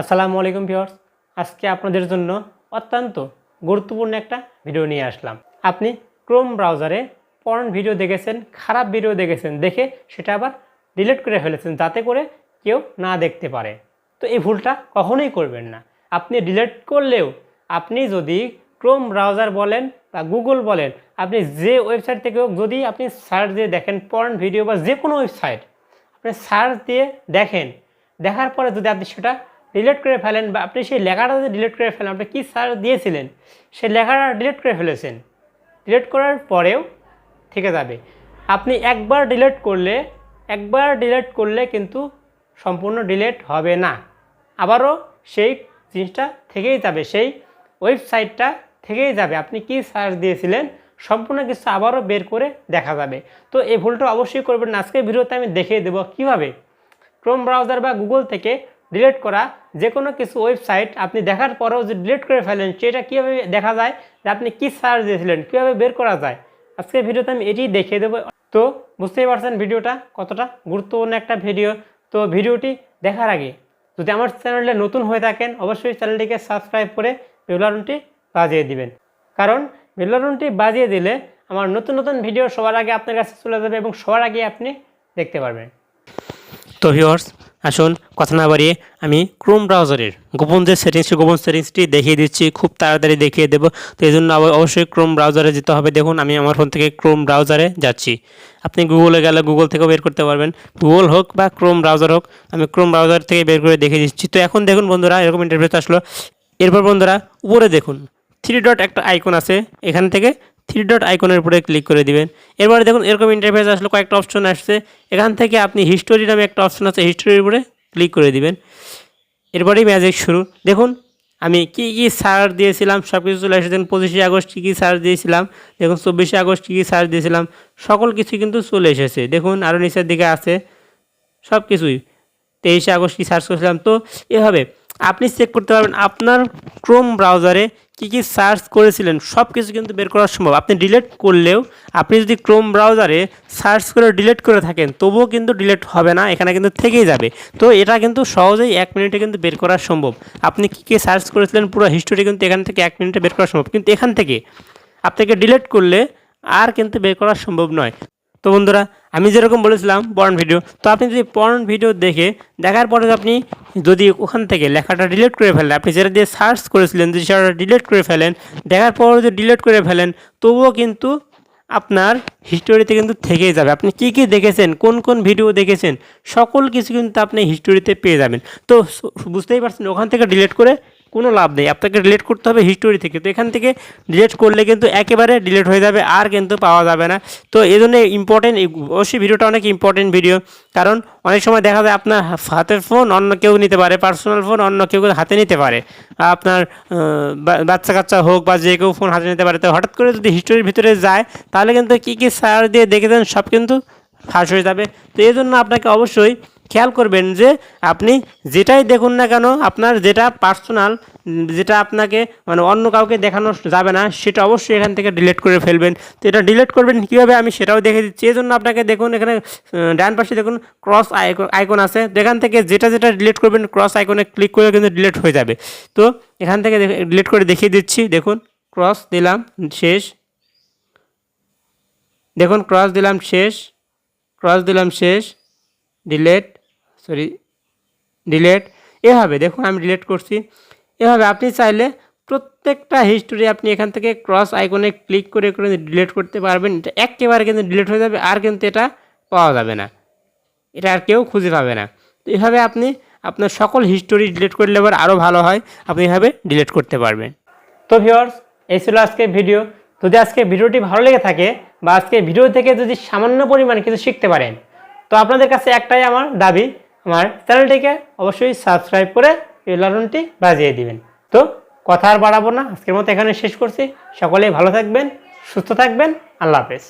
আসসালামু আলাইকুম ভিউয়ার্স। আজকে আপনাদের জন্য অত্যন্ত গুরুত্বপূর্ণ একটা ভিডিও নিয়ে আসলাম। আপনি ক্রোম ব্রাউজারে পর্ন ভিডিও দেখেছেন, খারাপ ভিডিও দেখেছেন, দেখে সেটা আবার ডিলিট করে ফেলেছেন, যাতে করে কেউ না দেখতে পারে। তো এই ভুলটা কখনোই করবেন না। আপনি ডিলিট করলেও আপনি যদি ক্রোম ব্রাউজার বলেন বা গুগল বলেন, আপনি যে ওয়েবসাইট থেকে যদি আপনি সার্চ দিয়ে দেখেন পর্ন ভিডিও বা যে কোনো ওয়েবসাইট, আপনি সার্চ দিয়ে দেখেন, দেখার পরে যদি আপনি সেটা ডিলিট করে ফেলেন বা আপনি সেই লেখাটা যদি ডিলিট করে ফেলেন, আপনি কী সার্চ দিয়েছিলেন? সেই লেখাটা ডিলিট করে ফেলেছেন। ডিলিট করার পরেও থেকে যাবে। আপনি একবার ডিলিট করলে, একবার ডিলিট করলে কিন্তু সম্পূর্ণ ডিলিট হবে না। আবারও সেই জিনিসটা থেকেই যাবে, সেই ওয়েবসাইটটা থেকেই যাবে। আপনি কি সার্চ দিয়েছিলেন? সম্পূর্ণ কিছু আবারও বের করে দেখা যাবে। তো এই ভুলটা অবশ্যই করবেন না। আজকের ভিডিওতে আমি দেখিয়ে দেবো কীভাবে ক্রোম ব্রাউজার বা গুগল থেকে ডিলিট করা যে কোনো কিছু ওয়েবসাইট আপনি দেখার পরেও যে ডিলিট করে ফেলেন সেটা কীভাবে দেখা যায়? যে আপনি কী সার্চ দিয়েছিলেন, কীভাবে বের করা যায়? আজকের ভিডিওতে আমি এটি দেখিয়ে দেবো। তো বুঝতেই পারছেন ভিডিওটা কতটা গুরুত্বপূর্ণ একটা ভিডিও তো ভিডিওটি দেখার আগে যদি আমার চ্যানেলে নতুন হয়ে থাকেন, অবশ্যই চ্যানেলটিকে সাবস্ক্রাইব করে বেলারনটি বাজিয়ে দিবেন। কারণ বেলারনটি বাজিয়ে দিলে আমার নতুন নতুন ভিডিও সবার আগে আপনার কাছে চলে যাবে এবং সবার আগে আপনি দেখতে পারবেন। তো ভিওর্স আসুন, কথা না বাড়িয়ে আমি ক্রোম ব্রাউজারের গোপন যে সেটিংসটি গোপন সেটিংসটি দেখিয়ে দিচ্ছি, খুব তাড়াতাড়ি দেখিয়ে দেবো। তো এই জন্য অবশ্যই ক্রোম ব্রাউজারে যেতে হবে। দেখুন, আমি আমার ফোন থেকে ক্রোম ব্রাউজারে যাচ্ছি। আপনি গুগলে গেলে গুগল থেকেও বের করতে পারবেন। গুগল হোক বা ক্রোম ব্রাউজার হোক, আমি ক্রোম ব্রাউজার থেকে বের করে দেখিয়ে দিচ্ছি। তো এখন দেখুন বন্ধুরা, এরকম ইন্টারফেস আসলো। এরপর বন্ধুরা, উপরে দেখুন থ্রি ডট একটা আইকন আছে। এখান থেকে থ্রি ডট আইকনের উপরে ক্লিক করে দিবেন। এরপরে দেখুন এরকম ইন্টারফেস আসলো কয়েকটা অপশন আসছে। এখান থেকে আপনি হিস্টোরি নামে একটা অপশন আছে হিস্টোরির উপরে ক্লিক করে দিবেন। এরপরেই ম্যাজিক শুরু। দেখুন, আমি কি কি সার্চ দিয়েছিলাম সব কিছু চলে এসেছেন পঁচিশে আগস্ট কী কী সার্চ দিয়েছিলাম, দেখুন, চব্বিশে আগস্ট কী কী সার্চ দিয়েছিলাম, সকল কিছু কিন্তু চলে এসেছে। দেখুন আরও নিচের দিকে আছে সব কিছুই তেইশে আগস্ট কি সার্চ করেছিলাম, তো এভাবে আপনি চেক করতে পারবেন আপনার ক্রোম ব্রাউজারে কী কী সার্চ করেছিলেন সব কিছু কিন্তু বের করা সম্ভব। আপনি ডিলিট করলেও, আপনি যদি ক্রোম ব্রাউজারে সার্চ করে ডিলেট করে থাকেন, তবুও কিন্তু ডিলেট হবে না, এখানে কিন্তু থেকেই যাবে। তো এটা কিন্তু সহজেই এক মিনিটে কিন্তু বের করা সম্ভব। আপনি কী কী সার্চ করেছিলেন, পুরো হিস্টোরি কিন্তু এখান থেকে এক মিনিটে বের করা সম্ভব। কিন্তু এখান থেকে আপনাকে ডিলিট করলে আর কিন্তু বের করা সম্ভব নয়। তো বন্ধুরা, আমি যেরকম বলেছিলাম পর্ন ভিডিও, তো আপনি যদি পর্ন ভিডিও দেখে, দেখার পরে আপনি যদি ওখান থেকে লেখাটা ডিলিট করে ফেলেন, আপনি যেটা দিয়ে সার্চ করেছিলেন, যদি সেটা ডিলিট করে ফেলেন, দেখার পর যদি ডিলিট করে ফেলেন, তবুও কিন্তু আপনার হিস্টোরিতে কিন্তু থেকেই যাবে। আপনি কী কী দেখেছেন, কোন কোন ভিডিও দেখেছেন, সকল কিছু কিন্তু আপনি হিস্টোরিতে পেয়ে যাবেন। তো বুঝতেই পারছেন, ওখান থেকে ডিলিট করে কোনো লাভ নেই। আপনাকে ডিলেট করতে হবে হিস্টোরি থেকে। তো এখান থেকে ডিলেট করলে কিন্তু একেবারে ডিলেট হয়ে যাবে, আর কিন্তু পাওয়া যাবে না। তো এই জন্য ইম্পর্টেন্ট অবশ্যই ভিডিওটা অনেক ইম্পর্টেন্ট ভিডিও কারণ অনেক সময় দেখা যায় আপনার হাতের ফোন অন্য কেউ নিতে পারে পার্সোনাল ফোন অন্য কেউ হাতে নিতে পারে। আপনার বাচ্চা কাচ্চা হোক বা যে কেউ ফোন হাতে নিতে পারে। তো হঠাৎ করে যদি হিস্টোরির ভিতরে যায়, তাহলে কিন্তু কী কী সার দিয়ে দেখে দেন, সব কিন্তু ফাঁস হয়ে যাবে। তো এই জন্য আপনাকে অবশ্যই খেয়াল করবেন যে আপনি যেটাই দেখুন না কেন, আপনার যেটা পার্সোনাল যেটা আপনাকে মানে অন্য কাউকে দেখানো যাবে না, সেটা অবশ্যই এখান থেকে ডিলিট করে ফেলবেন। তো এটা ডিলিট করবেন, কীভাবে আমি সেটাও দেখে দিচ্ছি। এই জন্য আপনাকে দেখুন, এখানে ডান পাশে দেখুন ক্রস আইকন আছে। তো এখান থেকে যেটা যেটা ডিলিট করবেন ক্রস আইকনে ক্লিক করে কিন্তু ডিলিট হয়ে যাবে। তো এখান থেকে ডিলিট করে দেখিয়ে দিচ্ছি। দেখুন ক্রস দিলাম, শেষ। দেখুন ক্রস দিলাম, শেষ। ক্রস দিলাম, শেষ। ডিলেট সরি ডিলেট এভাবে, দেখুন, আমি ডিলেট করছি। এভাবে আপনি চাইলে প্রত্যেকটা হিস্টোরি আপনি এখান থেকে ক্রস আইকনে ক্লিক করে করে ডিলিট করতে পারবেন। এটা একেবারে কিন্তু ডিলিট হয়ে যাবে, আর কিন্তু এটা পাওয়া যাবে না। এটা আর কেউ খুঁজে পাবে না। তো এভাবে আপনি আপনার সকল হিস্টোরি ডিলিট করলে এবার আরও ভালো হয়। আপনি এভাবে ডিলিট করতে পারবেন। তো ভিওর্স এই ছিল আজকে ভিডিও যদি আজকে ভিডিওটি ভালো লেগে থাকে বা আজকে ভিডিও থেকে যদি সামান্য পরিমাণ কিছু শিখতে পারেন, তো আপনাদের কাছে একটাই আমার দাবি আমার চ্যানেলটিকে অবশ্যই সাবস্ক্রাইব করে বেলারনটি বাজিয়ে দিবেন। তো কথা আর বাড়াবো না, আজকের মতো এখানে শেষ করছি। সকলেই ভালো থাকবেন, সুস্থ থাকবেন, আল্লাহ হাফেজ।